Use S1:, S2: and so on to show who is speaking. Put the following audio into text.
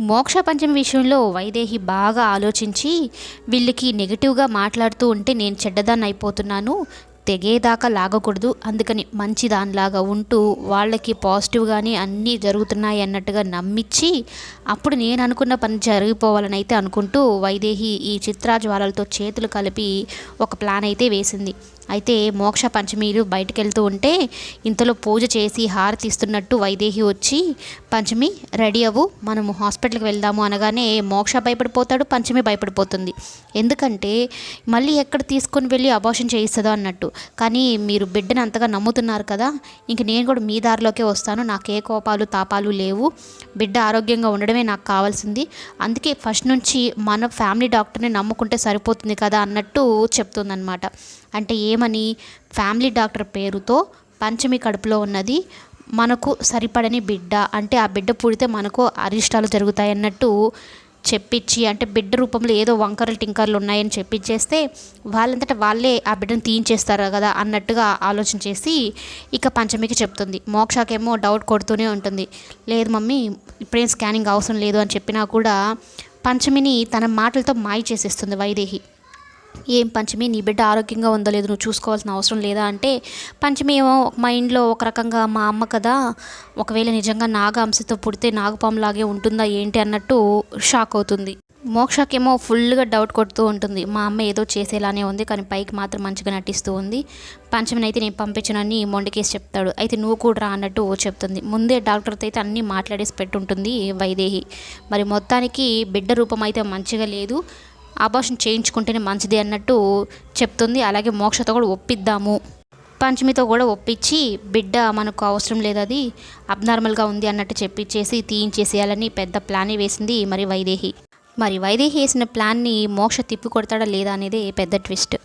S1: మోక్ష పంచమి విషయంలో వైదేహి బాగా ఆలోచించి వీళ్ళకి నెగిటివ్గా మాట్లాడుతూ ఉంటే నేను చెడ్డదాన్ని అయిపోతున్నాను తెగేదాకా లాగకూడదు అందుకని మంచి దానిలాగా ఉంటూ వాళ్ళకి పాజిటివ్గానే అన్నీ జరుగుతున్నాయి అన్నట్టుగా నమ్మించి అప్పుడు నేను అనుకున్న పని జరిగిపోవాలని అయితే అనుకుంటూ వైదేహి ఈ చిత్రాజ్వాలలతో చేతులు కలిపి ఒక ప్లాన్ అయితే వేసింది. అయితే మోక్ష పంచమీలు బయటకు వెళ్తూ ఉంటే ఇంతలో పూజ చేసి హారతి ఇస్తున్నట్టు వైదేహి వచ్చి పంచమి రెడీ అవ్వు మనము హాస్పిటల్కి వెళ్దాము అనగానే మోక్ష భయపడిపోతాడు పంచమి భయపడిపోతుంది. ఎందుకంటే మళ్ళీ ఎక్కడ తీసుకొని వెళ్ళి అబార్షన్ చేయిస్తుందో అన్నట్టు. కానీ మీరు బిడ్డను అంతగా నమ్ముతున్నారు కదా ఇంక నేను కూడా మీ దారిలోకే వస్తాను నాకు ఏ కోపాలు తాపాలు లేవు. బిడ్డ ఆరోగ్యంగా ఉండడమే నాకు కావాల్సింది. అందుకే ఫస్ట్ నుంచి మన ఫ్యామిలీ డాక్టర్ని నమ్ముకుంటే సరిపోతుంది కదా అన్నట్టు చెప్తుందనమాట అంటే ఏ ఏమని ఫ్యామిలీ డాక్టర్ పేరుతో పంచమి కడుపులో ఉన్నది. మనకు సరిపడని బిడ్డ అంటే ఆ బిడ్డ పుడితే మనకు అరిష్టాలు జరుగుతాయి అన్నట్టు చెప్పించి అంటే బిడ్డ రూపంలో ఏదో వంకరలు టింకర్లు ఉన్నాయని చెప్పించేస్తే వాళ్ళంతటా వాళ్ళే ఆ బిడ్డను తీయించేస్తారు కదా అన్నట్టుగా ఆలోచన చేసి ఇక పంచమికి చెప్తుంది. మోక్షకేమో డౌట్ కొడుతూనే ఉంటుంది. లేదు మమ్మీ ఇప్పుడేం స్కానింగ్ అవసరం లేదు అని చెప్పినా కూడా పంచమిని తన మాటలతో మాయ చేసేస్తుంది వైదేహి. ఏం పంచమి? నీ బిడ్డ ఆరోగ్యంగా ఉందో లేదో? నువ్వు చూసుకోవాల్సిన అవసరం లేదా? అంటే పంచమి ఏమో మా ఇంట్లో ఒక రకంగా మా అమ్మ కదా ఒకవేళ నిజంగా నాగంశతో పుడితే నాగపాములాగే ఉంటుందా ఏంటి అన్నట్టు షాక్ అవుతుంది. మోక్షకేమో ఫుల్గా డౌట్ కొడుతూ ఉంటుంది. మా అమ్మ ఏదో చేసేలానే ఉంది కానీ పైకి మాత్రం మంచిగా నటిస్తూ ఉంది. పంచమిని అయితే నేను పంపించనని మొండికేసి చెప్తాడు. అయితే నువ్వు కూడా రా అన్నట్టు చెప్తుంది. ముందే డాక్టర్తో అయితే అన్నీ మాట్లాడేసి పెట్టుంటుంది వైదేహి. మరి మొత్తానికి బిడ్డ రూపం అయితే మంచిగా లేదు. ఆభాషణ చేయించుకుంటేనే మంచిది అన్నట్టు చెప్తుంది. అలాగే మోక్షతో కూడా ఒప్పిద్దాము. పంచమితో కూడా ఒప్పించి బిడ్డ మనకు అవసరం లేదు అది అబ్నార్మల్గా ఉంది అన్నట్టు చెప్పించేసి తీయించేసేయాలని పెద్ద ప్లానే వేసింది మరి వైదేహి. మరి వైదేహి వేసిన ప్లాన్ని మోక్ష తిప్పి కొడతాడా లేదా అనేది పెద్ద ట్విస్ట్.